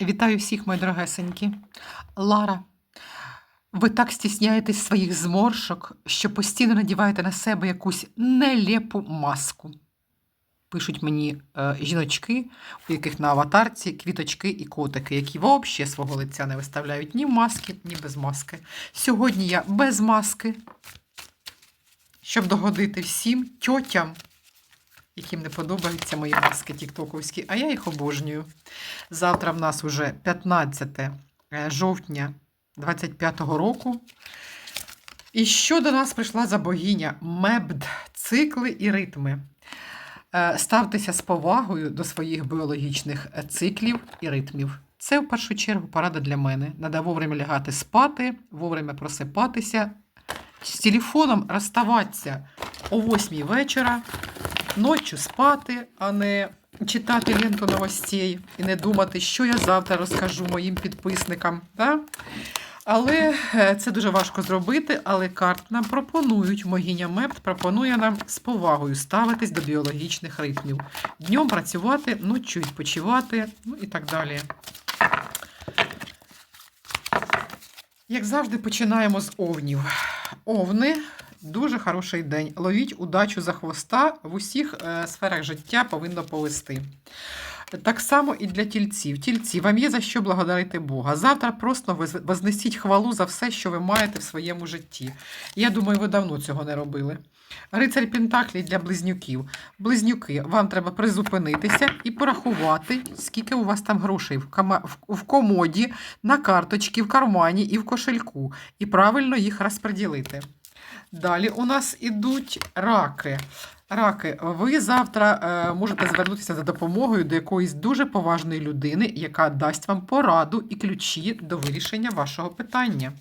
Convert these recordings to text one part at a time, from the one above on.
Вітаю всіх, мої дорогесенькі. Лара, ви так стісняєтесь своїх зморшок, що постійно надіваєте на себе якусь нелепу маску. Пишуть мені е, жіночки, у яких на аватарці квіточки і котики, які взагалі свого лиця не виставляють ні маски, ні без маски. Сьогодні я без маски, щоб догодити всім тьотям, яким не подобаються мої маски тіктоковські, а я їх обожнюю. Завтра в нас уже 15 е, жовтня 25-го року. І що до нас прийшла за богиня? Мебд, цикли і ритми. Е, Ставтеся з повагою до своїх біологічних е, циклів і ритмів. Це в першу чергу порада для мене. Надо вовремя лягати спати, вовремя просипатися, з телефоном розставатися о 8 вечора, ночі спати, а не читати ленту новостей і не думати, що я завтра розкажу моїм підписникам. Да? Але е, це дуже важко зробити, але карт нам пропонують, могиня Мепт пропонує нам з повагою ставитись до біологічних ритмів. Днем працювати, ночі відпочивати, ну і так далі. Як завжди, починаємо з овнів. Овни дуже хороший день. Ловіть удачу за хвоста в усіх е, сферах життя повинно повести. Так само і для тільців. Тільці, вам є за що благодарити Бога. Завтра просто вознесіть хвалу за все, що ви маєте в своєму житті. Я думаю, ви давно цього не робили. Рицарь Пентаклі для близнюків. Близнюки, вам треба призупинитися і порахувати, скільки у вас там грошей в, комоді, на карточці, в кармані і в кошельку, і правильно їх розподілити. Далі у нас ідуть раки. Раки, ви завтра е, можете звернутися за допомогою до якоїсь дуже поважної людини, яка дасть вам пораду і ключі до вирішення вашого питання.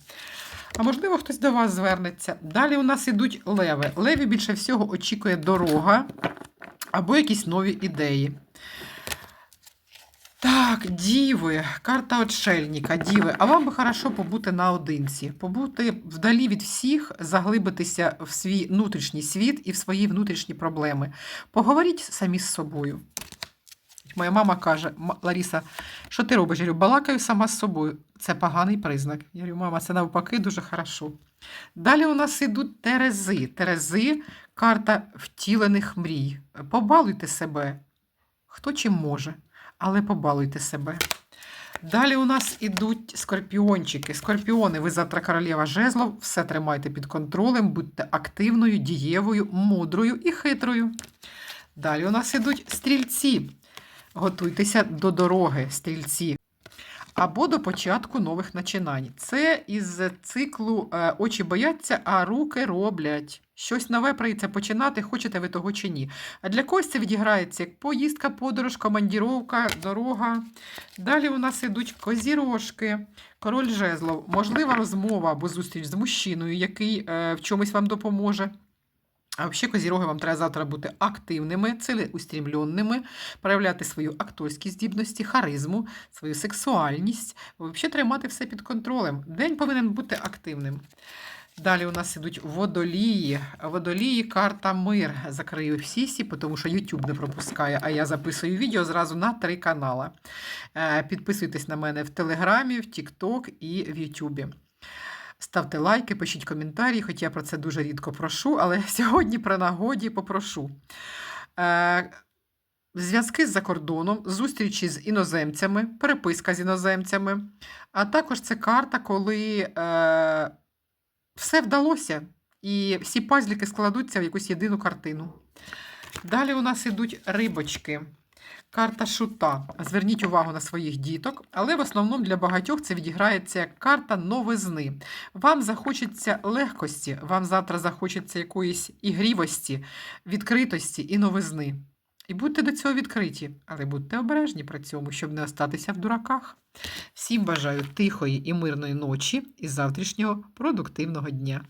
А можливо, хтось до вас звернеться. Далі у нас ідуть леви. Леві більше всього очікує дорога або якісь нові ідеї. Так, діви, карта отшельника, діви. А вам би хорошо побути наодинці, побути вдалі від всіх, заглибитися в свій внутрішній світ і в свої внутрішні проблеми. Поговоріть самі з собою. Моя мама каже: «М- Ларіса, що ти робиш? Я говорю, балакаю сама з собою. Це поганий признак. Я говорю, мама, це навпаки дуже хорошо. Далі у нас ідуть терези. Терези карта втілених мрій. Побалуйте себе, хто чим може, але побалуйте себе. Далі у нас ідуть скорпіончики. Скорпіони, ви завтра королева жезлов, все тримайте під контролем, будьте активною, дієвою, мудрою і хитрою. Далі у нас ідуть стрільці. Готуйтеся до дороги, стрільці. Або до початку нових начинань. Це із циклу е, очі бояться, а руки роблять. Щось нове прийдеться починати, хочете ви того чи ні. А для когось це відіграється як поїздка, подорож, командіровка, дорога. Далі у нас ідуть козірожки, король жезлов, можлива розмова або зустріч з мужчиною, який е, в чомусь вам допоможе. А взагалі, козіроги, вам треба завтра бути активними, цілеустремленними, проявляти свою акторські здібності, харизму, свою сексуальність. Взагалі тримати все під контролем. День повинен бути активним. Далі у нас ідуть водолії. Водолії, карта мир. Закрию всі сі, тому що YouTube не пропускає, а я записую відео зразу на три канали. Е, Підписуйтесь на мене в Телеграмі, в TikTok і в YouTube. Ставте лайки, пишіть коментарі, хоч я про це дуже рідко прошу, але сьогодні при нагоді попрошу. Е, Зв'язки з-за кордоном, зустрічі з іноземцями, переписка з іноземцями. А також це карта, коли е, все вдалося, і всі пазліки складуться в якусь єдину картину. Далі у нас ідуть рибочки. Карта шута. Зверніть увагу на своїх діток, але в основному для багатьох це відіграється як карта новизни. Вам захочеться легкості, вам завтра захочеться якоїсь ігрівості, відкритості і новизни. І будьте до цього відкриті, але будьте обережні при цьому, щоб не остатися в дураках. Всім бажаю тихої і мирної ночі і завтрашнього продуктивного дня.